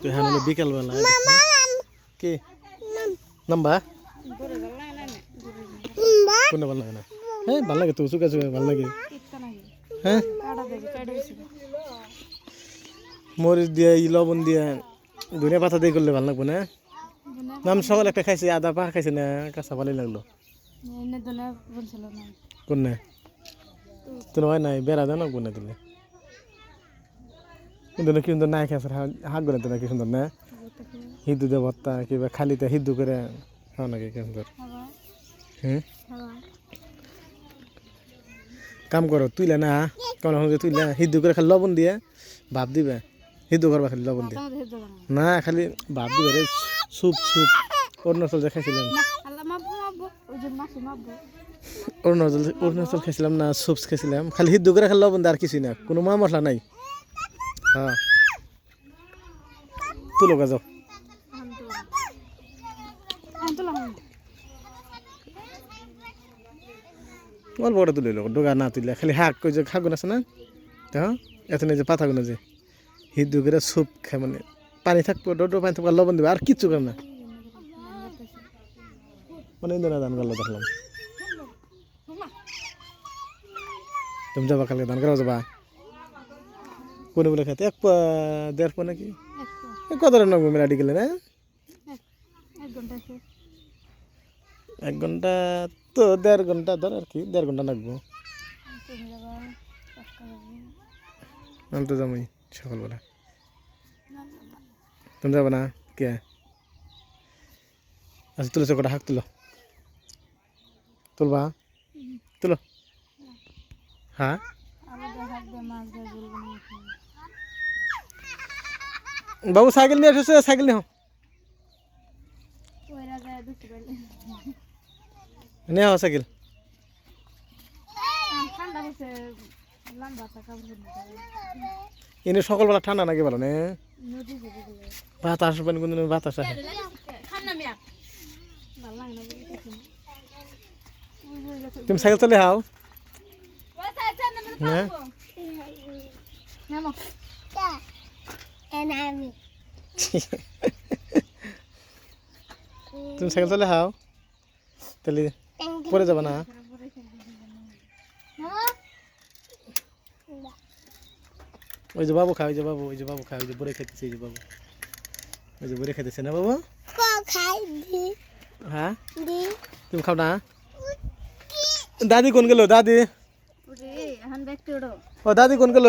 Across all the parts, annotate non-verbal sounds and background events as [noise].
তো হ্যাঁ হলো বিকেলবেলা কি? নাম্বা? কোনটা ভালো লাগে না? হ্যাঁ ভালো লাগে তো চুকা চুকা ভালো লাগে। হ্যাঁ? মরিচ দিয়ে ই লবণ দিয়ে ধনিয়া পাতা দিয়ে করলে ভালো লাগবে না? নাম সকালে একটা খাইছি আদা পা খাইছি না কাঁচা ভালোই লাগল। কোন না। তোর হয় নাই বেড়া দেয় না কোন দিলে? কিন্তু কি সুন্দর নাই খাইছে হাত করে না কি সুন্দর না? হিদু দিয়ে ভর্তা, কিংবা খালিতে হিদু করে খাও নাকি কি সুন্দর হুম কাম করো, তুইলে না কেমন হচ্ছে তুইলে হিদু করে খালি লবণ দিয়ে, ভাপ দিবে। হিদু করবা খালি লবণ দিয়ে। না, খালি ভাপ দিবে রে স্যুপ স্যুপ অরুণাচল যে খাইছিলাম। অরুণাচল অরুণাচল খাইছিলাম না স্যুপস খাইছিলাম। খালি হিদু করে খালি লবণ দিয়ে আর কিছুই না, কোনো মা মশলা নাই। হ্যাঁ। তুলো গাছ অল্প করে তুলে লোক ডোগা না তুলে খালি হাক কই যে খাগুন আছে না? দেখ এত যে পাতাগুলো যে হিদু করে স্যুপ খায় মানে পানি থাকব ডোডো পানি থাকব লবণ দেবে আর কিচ্ছু করে না। মানে ইন্দোরা দান করল দেখলাম। তুমি যাবা কালকে দান করা যাবা? কোনে বলে খাতে এক পা দেড় পা নাকি? এ কত রান্না মেলাডি গেলে না? এক ঘণ্টা তো দেড় ঘণ্টা ধর আর কি দেড় ঘণ্টা লাগবো। আমি তো যাবই সকালবেলা। তুমি যাবে না? কে? আচ্ছা তুলেছো কটা হাক তুলো। তুলবা? তুলো। হ্যাঁ? বাবু সাইকেল নিয়ে এসেছে? সাইকেল নিয়ে নিয়ে আও সাইকেল। এনে সকালবেলা ঠান্ডা নাকি বলো না? বাতাস পানি কোন বাতাস আসে। তুমি সাইকেল চলে হাও হ্যাঁ? [laughs] তুমি সাইকেল চলে হাও। তাহলে পরে যাবে না। ওই যে বাবু খায় ওই যে বাবু ওই যে বাবু খায় ওই যে বরে খাইতেছে যে বাবু। ওই যে বরে খাইতেছে না বাবু? হ্যাঁ? তুমি খাও না? দাদি কোন গেল? দাদি। ও দাদি কোন গেল?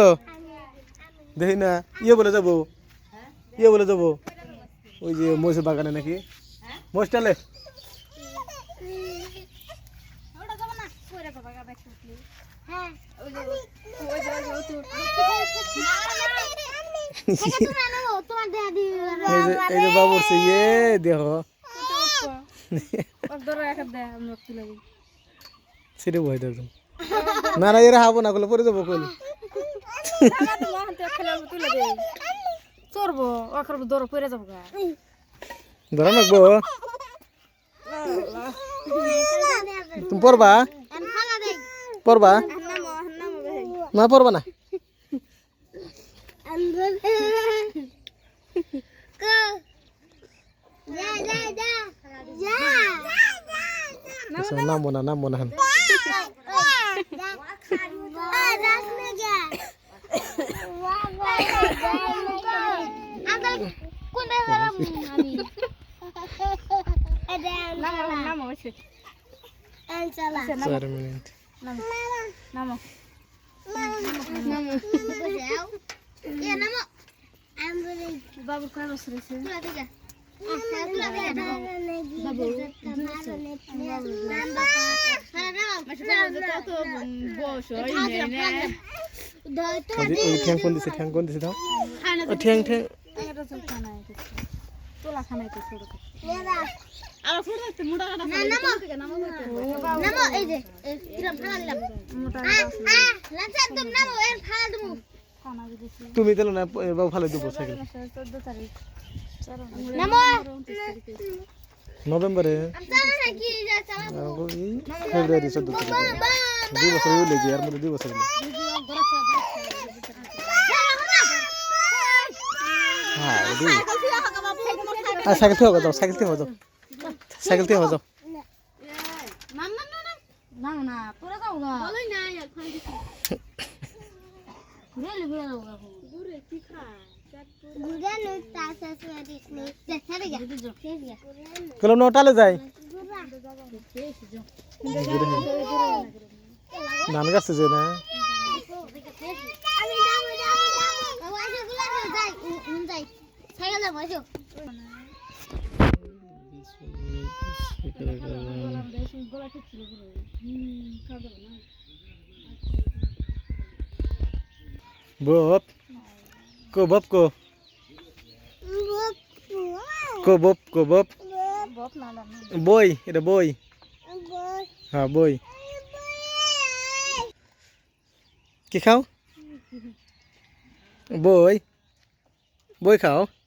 দেখি না ইয়ে বলে যাব। ইয়ে বলে যাব। ওই যে মহিষের বাগানে নাকি? মহিষটালে এই যে বাবু ইয়ে দেহ সেটা দেখুন না না, এরা হাবো না করলে পরে যাব কল। চড়বো ওখানে দৌড় পড়ে যাব গা। ধরা নাকবো তুমি পড়বা? পড়বা? না পড়বা না। আচ্ছা, নামবো না নামবো না। চার মিনিট নামো বাবু কয় বছর ওই ওই ঠ্যাং কোন দিছে ঠ্যাং কোন দিছে দাও। ঠ্যাং ঠ্যাং। তো তুমি দিল না বাবু ভালো দেবো সাইকেল। নভেম্বরে? ফেব্রুয়ারি চোদ্দ তারিখে। দুই বছর হইলে যে আর মধ্যে দুই বছর হইলে হ্যাঁ আর সাইকেল থেকে যাও সাইকেল থেকে যাও। সাইকেল থেকে যাও। না না তোরা যাও গা বলাই না ঘুরে লি ঘুরে যাও গা ঘুরে কি খায় কলম নটালে যাই ধান গাছে যে না। গলা ঠিক ছিল ঘুরে হুম খাওয়া যাবে না বপ কো বপ কো কো বপ কো বপ বপ না না বই এটা বই হ্যাঁ